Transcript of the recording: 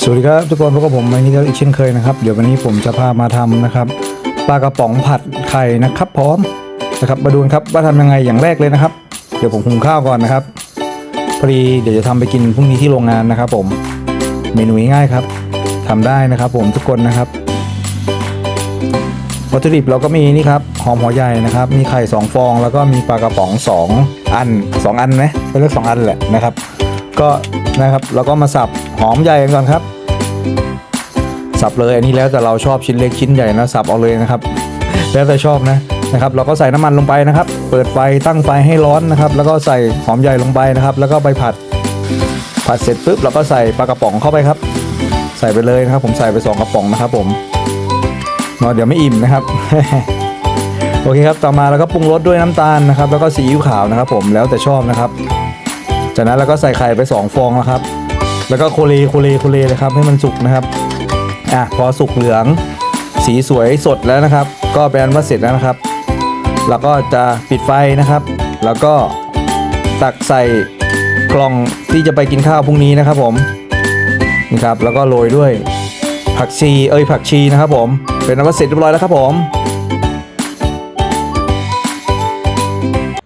สวัสดีครับทุกคนพบกับผมวันนี้ก็อีกเช่นเคยนะครับ เดี๋ยววันนี้ผมจะพามาทำนะครับปลากระป๋องผัดไข่นะครับ พร้อมนะครับมาดูนครับว่าทำยังไงอย่างแรกเลยนะครับ เดี๋ยวผมหุงข้าวก่อนนะครับพอดีเดี๋ยวจะทำไปกินพรุ่งนี้ที่โรงงานนะครับ ผมเมนูง่ายครับทำได้นะครับ ผมทุกคนนะครับวัตถุดิบเราก็มีนี่ครับหอมหัวใหญ่นะครับ มีไข่สองฟอง แล้วก็มีปลากระป๋องสองอันสองอันไหมเป็นเลือกสองอันแหละนะครับ ก็ นะครับเราก็มาสับหอมใหญ่กันก่อนครับ สับเลยอันนี้แล้วแต่เราชอบชิ้นเล็กชิ้นใหญ่นะสับเอาเลยนะครับ แล้วแต่ชอบนะนะครับ เราก็ใส่น้ำมันลงไปนะครับ เปิดไฟตั้งไฟให้ร้อนนะครับ แล้วก็ใส่หอมใหญ่ลงไปนะครับ แล้วก็ไปผัด ผัดเสร็จปุ๊บเราก็ใส่ปลากระป๋องเข้าไปครับ ใส่ไปเลยนะครับ ผมใส่ไปสองกระป๋องนะครับ ผมเนาะเดี๋ยวไม่อิ่มนะครับโอเคครับ ต่อมาเราก็ปรุงรสด้วยน้ำตาลนะครับ แล้วก็ซีอิ๊วขาวนะครับ ผม แล้วแต่ชอบนะครับ จากนั้นเราก็ใส่ไข่ไป 2 ฟองนะครับ แล้วก็โคเลโคเลโคเลนะครับ ให้มันสุกนะครับอะพอสุกเหลือง สีสวยสดแล้วนะครับ ก็แปลว่าเสร็จแล้วนะครับ แล้วก็จะปิดไฟนะครับ แล้วก็ตักใส่กล่องที่จะไปกินข้าวพรุ่งนี้นะครับผมนี่ครับแล้วก็โรยด้วยผักชีเอ้ยผักชีนะครับผมเป็นอันว่าเสร็จเรียบร้อยแล้วครับผม